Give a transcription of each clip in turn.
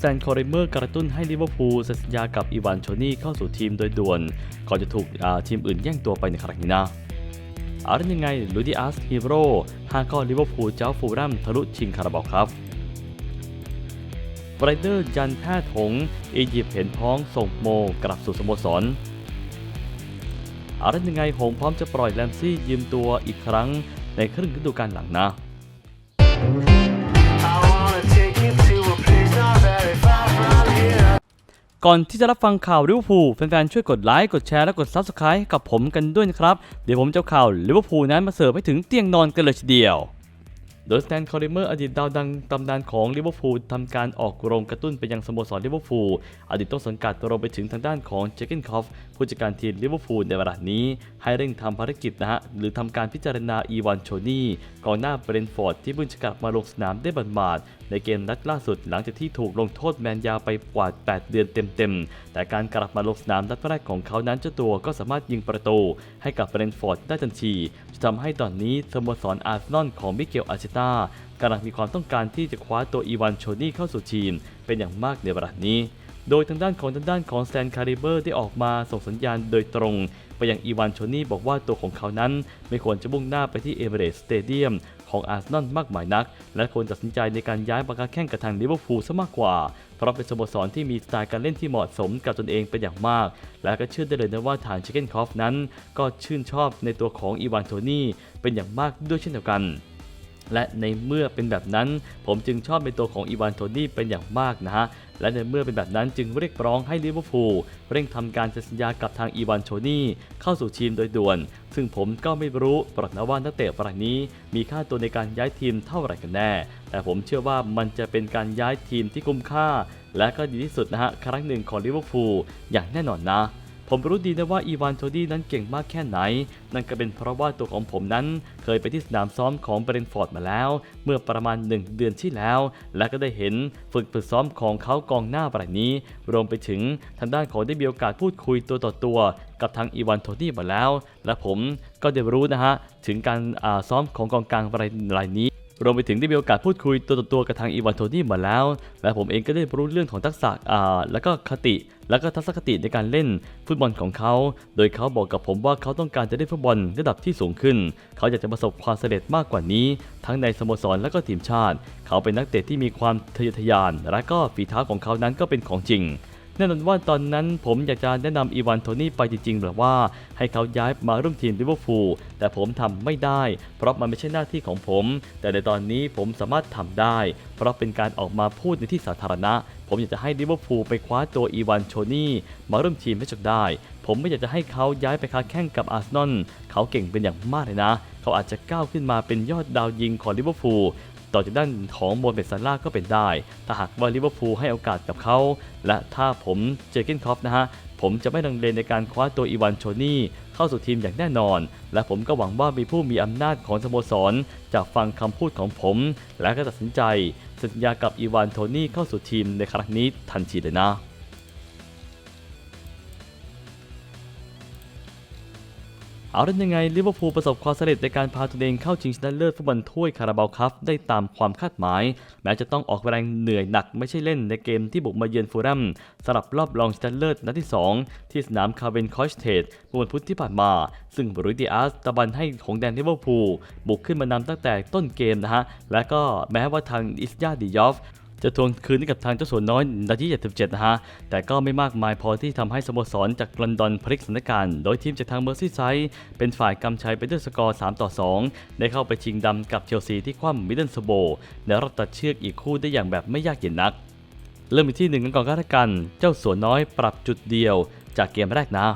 แซนคอริเมอร์กระตุ้นให้ลิเวอร์พูลเซ็นสัญญากับอีวานโชนี่เข้าสู่ทีมโดยด่วนก่อนจะถูกทีมอื่นแย่งตัวไปในครั้งนี้นะอาเป็นยังไงลูดิอัสฮีโร่ห้าก้อนลิเวอร์พูลเจ้าฟูรัมทะลุชิงคาราบาวครับไรเดอร์ยันแพทย์หงอียิปต์เห็นพ้องส่งโมกลับสู่สโมสรอาเป็นยังไงหงพร้อมจะปล่อยแรมซี่ยืมตัวอีกครั้งในครึ่งฤดูกาลหลังนะ ก่อนที่จะรับฟังข่าวลิเวอร์พูลแฟนๆ ช่วยกดไลค์ กดแชร์ และกด Subscribe กับผมกันด้วยนะครับ เดี๋ยวผมจะข่าวลิเวอร์พูลนั้นมาเสิร์ฟให้ถึงเตียงนอนกันเลยทีเดียว โดยสแตนคอริเมอร์อดีตดาวดังตำนานของลิเวอร์พูลทำการออกโรงกระตุ้นไปยังสโมสรลิเวอร์พูลอดีตต้นสังกัดรวมไปถึงทางด้านของเจเกนคอฟผู้จัดการทีมลิเวอร์พูลในเวลานี้ ให้เร่งทำภารกิจนะฮะ หรือทำการพิจารณาอีวานโชนี่กองหน้าเบรนฟอร์ดที่เพิ่งจะกลับมาลงสนามได้บันมาดในเกมนัดล่าสุดหลังจากที่ถูกลงโทษแมนยาไปกว่า 8 เดือนเต็มๆ แต่การกลับมาลงสนามนัดแรกของเขานั้นเจ้าตัวก็สามารถยิงประตูให้กับเบรนฟอร์ดได้ทันทีจะทำให้ตอนนี้สโมสรอาร์เซนอลของมิเกลอาร์เตต้ากำลังมีความต้องการที่จะคว้าตัวอีวานโชนี่เข้าสู่ทีม เป็นอย่างมากในเวลานี้ โดยทางด้านของทางด้านของแซนคาริเบอร์ได้ออกมาส่งสัญญาณโดยตรง ไปยังอีวานโชนี่บอกว่าตัวของเขานั้น ไม่ควรจะมุ่งหน้าไปที่เอเมเรสสเตเดียมของอาร์เซนอลมากมายนัก และควรตัดสินใจในการย้ายมาค้าแข่งกับทางลิเวอร์พูลซะมากกว่า เพราะเป็นสโมสรที่มีสไตล์การเล่นที่เหมาะสมกับตนเองเป็นอย่างมาก และก็เชื่อได้เลยนะว่าทางชิคเกนคอฟนั้น ก็ชื่นชอบในตัวของอีวานโทนี่เป็นอย่างมากด้วยเช่นเดียวกัน และในเมื่อเป็นแบบนั้น ผมจึงชอบในตัวของอีวานโทนี่เป็นอย่างมากนะฮะ และในเมื่อเป็นแบบนั้นจึงเรียกร้องให้ลิเวอร์พูลเร่งทำการเซ็นสัญญากับทางอีวานโทนี่เข้าสู่ทีมโดยด่วน ซึ่งผมก็ไม่รู้ปรากฏว่านักเตะรายนี้ มีค่าตัวในการย้ายทีมเท่าไหร่กันแน่ แต่ผมเชื่อว่ามันจะเป็นการย้ายทีมที่คุ้มค่า และก็ดีที่สุดนะฮะครั้งหนึ่งของลิเวอร์พูลอย่างแน่นอนนะ ผมรู้ดีนะว่าอีวานโทดี้นั้นเก่งมากแค่ไหน นั่นก็เป็นเพราะว่าตัวของผมนั้นเคยไปที่สนามซ้อมของเบรนฟอร์ดมาแล้ว เมื่อประมาณ 1 เดือนที่แล้ว และก็ได้เห็นฝึกฝึกซ้อมของเขากองหน้าแบบนี้ รวมไปถึงทางด้านของได้มีโอกาสพูดคุยตัวต่อตัว กับทางอีวานโทดี้มาแล้ว และผมก็ได้รู้นะฮะถึงการซ้อมของกองกลางรายนี้ รวมไปถึงได้มีโอกาสพูดคุยตัวต่อตัวกับทางอีวานโทนี่มาแล้ว และผมเองก็ได้รู้เรื่องของทักษะอ่าแล้วก็คติ แล้วก็ทัศนคติในการเล่นฟุตบอลของเขา โดยเขาบอกกับผมว่าเขาต้องการจะได้ฟุตบอลระดับที่สูงขึ้น เขาอยากจะประสบความสำเร็จมากกว่านี้ ทั้งในสโมสรและก็ทีมชาติ เขาเป็นนักเตะที่มีความทะเยอทะยาน และก็ฝีเท้าของเขานั้นก็เป็นของจริง แน่นอนว่าตอนนั้นผมอยากจะแนะนำอีวานโทนี่ไปจริงๆแบบว่าให้เขาย้ายมาร่วมทีมลิเวอร์พูลแต่ผมทำไม่ได้ เพราะมันไม่ใช่หน้าที่ของผม แต่ในตอนนี้ผมสามารถทำได้ เพราะเป็นการออกมาพูดในที่สาธารณะ ผมอยากจะให้ลิเวอร์พูลไปคว้าตัวอีวานโชนี่มาร่วมทีมให้จนได้ ผมไม่อยากจะให้เขาย้ายไปค้าแข่งกับอาร์เซนอลเขาเก่งเป็นอย่างมากเลยนะ เขาอาจจะก้าวขึ้นมาเป็นยอดดาวยิงของลิเวอร์พูล ต่อจากด้านของโมเมดซาร่าก็เป็นได้ ถ้าหากว่าลิเวอร์พูลให้โอกาสกับเขา และถ้าผมเจอเกนคอฟนะฮะ ผมจะไม่ลังเลในการคว้าตัวอีวานโชนี่เข้าสู่ทีมอย่างแน่นอน และผมก็หวังว่ามีผู้มีอำนาจของสโมสรจะฟังคำพูดของผม และก็ตัดสินใจสัญญากับอีวานโทนี่เข้าสู่ทีมในครั้งนี้ทันทีเลยนะ เอาเป็นยังไงลิเวอร์พูลประสบความสำเร็จในการพาตัวเองเข้าชิงชนะเลิศฟุตบอลถ้วยคาราบาวคัพได้ตามความคาดหมาย แม้จะต้องออกแรงเหนื่อยหนักไม่ใช่เล่นในเกมที่บุกมาเยือนฟูลแลมสำหรับรอบรองชนะเลิศนัดที่ 2 ที่สนามคาร์เวนคอชเทดเมื่อวันพุธที่ผ่านมา ซึ่งบรูดิอาสตะบันให้ของแดนลิเวอร์พูลบุกขึ้นมานำตั้งแต่ต้นเกมนะฮะและก็แม้ว่าทางอิสยาดิยอฟ จะทวงคืนให้กับทางเจ้าสัวน้อยนาที 77 นะฮะ แต่ก็ไม่มากมายพอที่ทำให้สโมสรจากลอนดอนพลิกสถานการณ์ โดยทีมจากทางเมอร์ซี่ไซด์เป็นฝ่ายกำชัยไปด้วยสกอร์ 3 ต่อ 2 ได้เข้าไปชิงดำกับเชลซีที่คว่ำมิดเดิลสโบในรอบตัดเชือกอีกคู่ได้อย่างแบบไม่ยากเย็นนัก เริ่มที่หนึ่งกันก่อนก็แล้วกัน เจ้าสัวน้อยปรับจุดเดียวจากเกมแรกนะ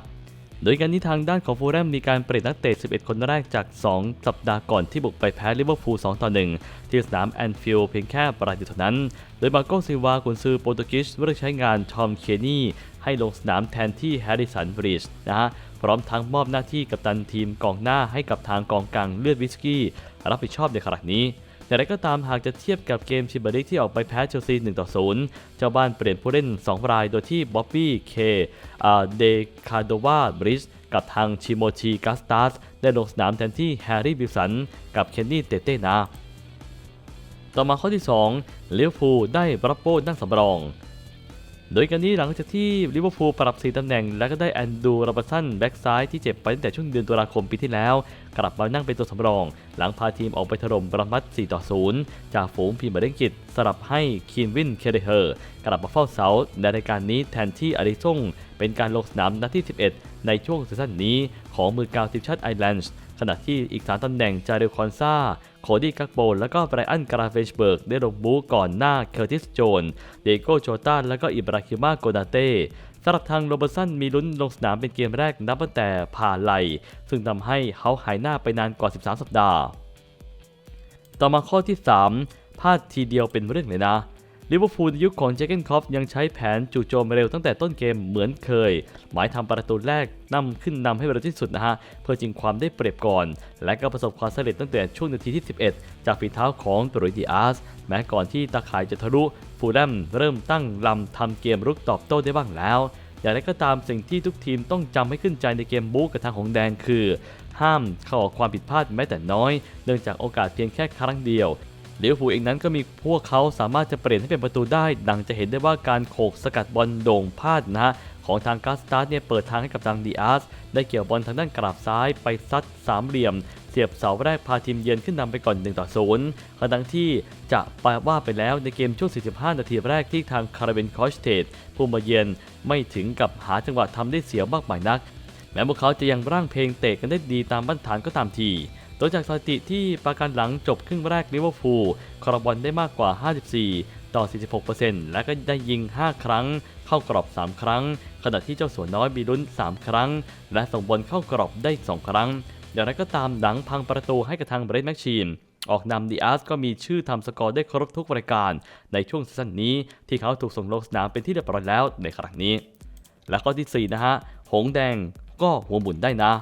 โดยการนี้ทางด้านของฟูลแลมมีการเปลี่ยนนักเตะ 11 คนแรกจาก 2 สัปดาห์ก่อนที่บุกไปแพ้ลิเวอร์พูล 2 ต่อ 1 ที่สนามแอนฟิลด์เพียงแค่ประเดียวเท่านั้น โดยมาโกซิวากุนซือโปรตุเกสเลือกใช้งานทอมเคนี่ให้ลงสนามแทนที่แฮร์ริสันบริดจ์นะฮะพร้อมทั้งมอบหน้าที่กัปตันทีมกองหน้าให้กับทางกองกลางเลือดวิสกี้รับผิดชอบในขณะนี้ แต่ไรก็ตามหากจะเทียบกับเกมชิบาริกที่ออกไปแพ้เชลซี1ต่อ0เจ้าบ้านเปลี่ยนผู้เล่น 2 รายโดยที่บ๊อบบี้เคเดคาโดวาบริสกับทางชิโมชีกัสตาสได้ลงสนามแทนที่แฮร์รี่วิลสันกับเคนนี่เตเต้นา ต่อมาข้อที่2ลิเวฟูได้รับโบนั่งสำรอง โดยการนี้หลังจากที่ลิเวอร์พูลปรับสีตำแหน่ง และก็ได้แอนดูโรบัสันแบ็กซ้ายที่เจ็บไปตั้งแต่ช่วงเดือนตุลาคมปีที่แล้ว กลับมานั่งเป็นตัวสำรอง หลังพาทีมออกไปถล่มบรัมัด 4 ต่อ 0 จากฝูงพีมียร์ลีกอังกฤษสลับให้คีนวินเคเดเฮอร์กลับมาเฝ้าเสาในรายการนี้แทนที่อาริซงเป็นการลงสนามนัดที่ 11 ในช่วงซีซั่นนี้ของมือกาวทีมชาติไอร์แลนด์ ขณะที่อีก 3 ตำแหน่งจารลคอนซาโคดี้กักโบนและก็ไบรอันกราเฟชเบิร์กได้ลงบูก่อนหน้าเคอร์ติสโจน เดโกโจตาและก็อิบราฮิมาโกนาเต้สำหรับทางโรเบอร์สันมีลุ้นลงสนามเป็นเกมแรกนับตั้งแต่ผ่าไหล ซึ่งทำให้เขาหายหน้าไปนานกว่า 13 สัปดาห์ ต่อมาข้อที่ 3พลาดทีเดียวเป็นเรื่องเลยนะ ลิเวอร์พูลยุคของเจเกนคอฟยังใช้แผนจู่โจมเร็วตั้งแต่ต้นเกมเหมือนเคย หมายทำประตูแรกนำขึ้นนำให้เร็วที่สุดนะฮะ เพื่อจิงความได้เปรียบก่อน และก็ประสบความสำเร็จตั้งแต่ช่วงนาทีที่ 11 จากฝีเท้าของตุรดิอาสแม้ก่อนที่ตาข่ายจะทะลุฟูลแลมเริ่มตั้งลำทำเกมรุกตอบโต้ได้บ้างแล้วอย่างไรก็ตามสิ่งที่ทุกทีมต้องจำให้ขึ้นใจในเกมบู๊กับทางของแดงคือ ห้ามเข้าออกความผิดพลาดแม้แต่น้อย เนื่องจากโอกาสเพียงแค่ครั้งเดียว ลิเวอร์พูลเองนั้นก็มีพวกเขาสามารถจะเปลี่ยนให้เป็นประตูได้ ดังจะเห็นได้ว่าการโขกสกัดบอลโด่งพลาดนะฮะของทางกาสตาร์เนี่ยเปิดทางให้กับทางดีอาสได้เกี่ยวบอลทางด้านกราบซ้ายไปซัดสามเหลี่ยม เสียบเสาแรกพาทีมเยือนขึ้นนำไปก่อน1ต่อ0ขณะที่จะปลว่าไปแล้วในเกมช่วง 45 นาทีแรกที่ทางคาราเบนคอชเทดผู้มาเยือนไม่ถึงกับหาจังหวะทำได้เสียมากมายนัก แม้พวกเขาจะยังร่างเพลงเตะกันได้ดีตามบั้นฐานก็ตามที ดยจากสถิติที่ประการหลังจบครึ่งแรกลิเวอร์พูลครองบอลได้มากกว่า 54 ต่อ 46%และก็ได้ยิง 5 ครั้ง เข้ากรอบ 3 ครั้ง ขณะที่เจ้าสัวน้อยมีลุ้น 3 ครั้ง และส่งบอลเข้ากรอบได้ 2 ครั้ง อย่างไรก็ตามหลังพังประตูให้กับทางเบรดแมชชีนออกนำดีอาสก็มีชื่อทำสกอร์ได้ครบทุกรายการ ในช่วงซีซั่นนี้ที่เขาถูกส่งลงสนามเป็นที่เรียบร้อยแล้วในครั้งนี้ และข้อทีสี่4นะฮะ หงแดงก็หัวหมุนได้นะ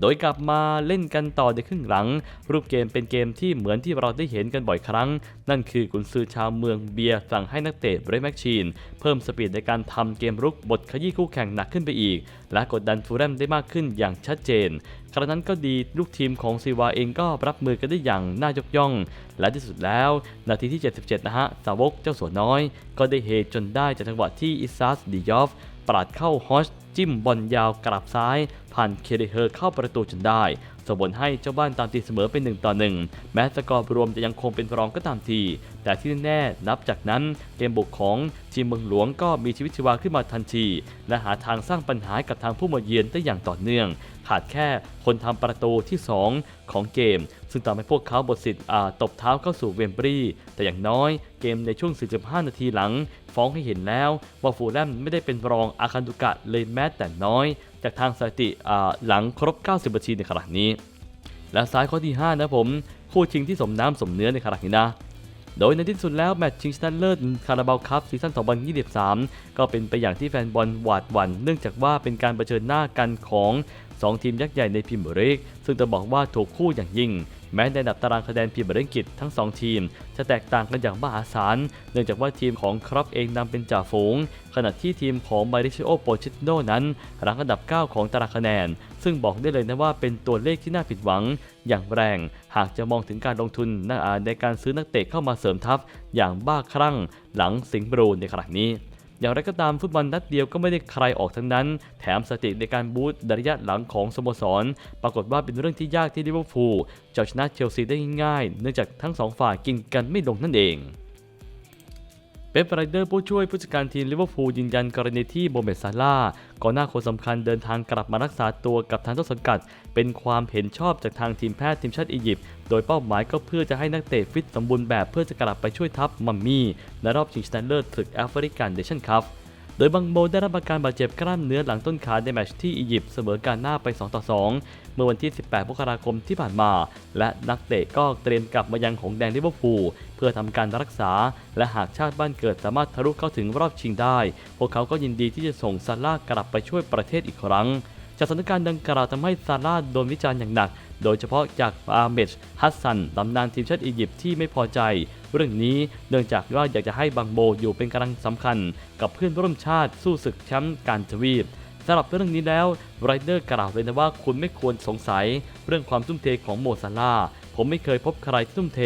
โดยกลับมาเล่นกันต่อในครึ่งหลัง รูปเกมเป็นเกมที่เหมือนที่เราได้เห็นกันบ่อยครั้ง นั่นคือกุนซือชาวเมืองเบียร์สั่งให้นักเตะเบรแมชชีน เพิ่มสปีดในการทำเกมรุกบทขยี้คู่แข่งหนักขึ้นไปอีก และกดดันฟูลแลมได้มากขึ้นอย่างชัดเจนครั้นั้นก็ดีลูกทีมของซีวาเองก็รับมือกันได้อย่างน่ายกย่อง และที่สุดแล้ว นาทีที่ 77 นะฮะ สาวกเจ้าสัวน้อย ก็ได้เฮจนได้จากจังหวะที่อิซาสดิยอฟ ปราดเข้าฮอชจิ้มบอลยาวกลับซ้าย ผ่านเคเดเฮอร์เข้าประตูจนได้ส่งผลให้เจ้าบ้านตามตีเสมอเป็น 1 ต่อ 1 แม้สกอร์รวมจะยังคงเป็นรองก็ตามที แต่ที่แน่นับจากนั้นเกมบุกของทีมเมืองหลวงก็มีชีวิตชีวาขึ้นมาทันที และหาทางสร้างปัญหากับทางผู้มาเยือนได้อย่างต่อเนื่อง ขาดแค่คนทำประตูที่ 2 ของเกม ซึ่งทำให้พวกเขาบทสิทธิ์อาตบเท้าเข้าสู่เวมบรีแต่อย่างน้อยเกมในช่วง 45 นาทีหลัง ฟ้องให้เห็นแล้วว่าฟูลแลมไม่ได้เป็นรองอาคันตุกะเลยแม้แต่น้อย จากทางสถิติหลังครบ 90 นาทีในขณะนี้ และซ้ายข้อที่ 5 นะผม คู่ชิงที่สมน้ำสมเนื้อในขณะนี้นะโดยในที่สุดแล้วแมตช์ชิงชนะเลิศคาราบาวคัพซีซั่น 2023 ก็เป็นไปอย่างที่แฟนบอลหวาดหวั่นเนื่องจากว่าเป็นการเผชิญหน้ากันของ 2 ทีมยักษ์ใหญ่ในพรีเมียร์ลีกซึ่งจะบอกว่าถูกคู่อย่างยิ่ง แม้ในดับตารางคะแนนพีมียร์ลีกอังกฤษทั้ง 2 ทีม จะแตกต่างกันอย่างมหาศาล เนื่องจากว่าทีมของครอปเองนำเป็นจ่าฝูง ขณะที่ทีมของมาริชิโอโปชิโนนั้นรั้งอันดับ 9 ของตารางคะแนน ซึ่งบอกได้เลยนะว่าเป็นตัวเลขที่น่าผิดหวังอย่างแรง หากจะมองถึงการลงทุนในการซื้อนักเตะเข้ามาเสริมทัพอย่างบ้าคลั่งหลังสิงห์บรูในขณะนี้ อย่างไรก็ตามฟุตบอลนัดเดียวก็ไม่ได้ใครออกทั้งนั้น แถมสถิติในการบูตระยะหลังของสโมสร ปรากฏว่าเป็นเรื่องที่ยากที่ลิเวอร์พูลจะเอาชนะเชลซีได้ง่าย เนื่องจากทั้งสองฝ่ายกินกันไม่ลงนั่นเอง เป๊ปไรเดอร์ผู้ช่วยผู้จัดการทีมลิเวอร์พูลยืนยันกรณีที่โมเมดซาร่าก่อนหน้าคนสำคัญเดินทางกลับมารักษาตัวกับทางต้นสังกัด เป็นความเห็นชอบจากทางทีมแพทย์ทีมชาติอียิปต์โดยเป้าหมายก็เพื่อจะให้นักเตะฟิตสมบูรณ์แบบเพื่อจะกลับไปช่วยทัพมัมมี่ในรอบชิงชนะเลิศศึกแอฟริกันเดชั่นคัพ โดยบังโมได้รับอาการบาดเจ็บกล้ามเนื้อหลังต้นขาในแมตช์ที่อียิปต์เสมอการหน้าไป 2 ต่อ 2 เมื่อวันที่ 18 มกราคมที่ผ่านมา และนักเตะก็เตรียมกลับมายังของแดงลิเวอร์พูลเพื่อทำการรักษา และหากชาติบ้านเกิดสามารถทะลุเข้าถึงรอบชิงได้ พวกเขาก็ยินดีที่จะส่งซาร่ากลับไปช่วยประเทศอีกครั้ง จากสถานการณ์ดังกล่าวทำให้ซาร่าโดนวิจารณ์อย่างหนัก โดยเฉพาะจากอาเมดฮัสซันตำนานทีมชาติอียิปต์ที่ไม่พอใจ เรื่องนี้เนื่องจากว่าอยากจะให้บังโบอยู่เป็นกำลังสำคัญ กับเพื่อนร่วมชาติสู้ศึกแชมป์การทวีปสำหรับเรื่องนี้แล้วไรเดอร์กล่าวเลยนะว่าคุณไม่ควรสงสัย เรื่องความทุ่มเทของโมซาลาผมไม่เคยพบใครที่ทุ่มเท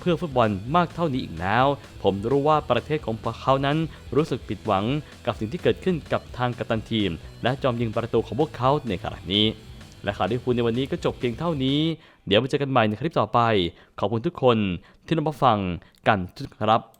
เพื่อฟุตบอลมากเท่านี้อีกแล้ว ผมรู้ว่าประเทศของพวกเขานั้นรู้สึกผิดหวังกับสิ่งที่เกิดขึ้นกับทางกัปตันทีม และจอมยิงประตูของพวกเขาในขณะนี้ และข่าวลิเวอพูดในวันนี้ก็จบเพียงเท่านี้ เดี๋ยวมาเจอกันใหม่ในคลิปต่อไป ขอบคุณทุกคนที่รับฟังกันทุกครับ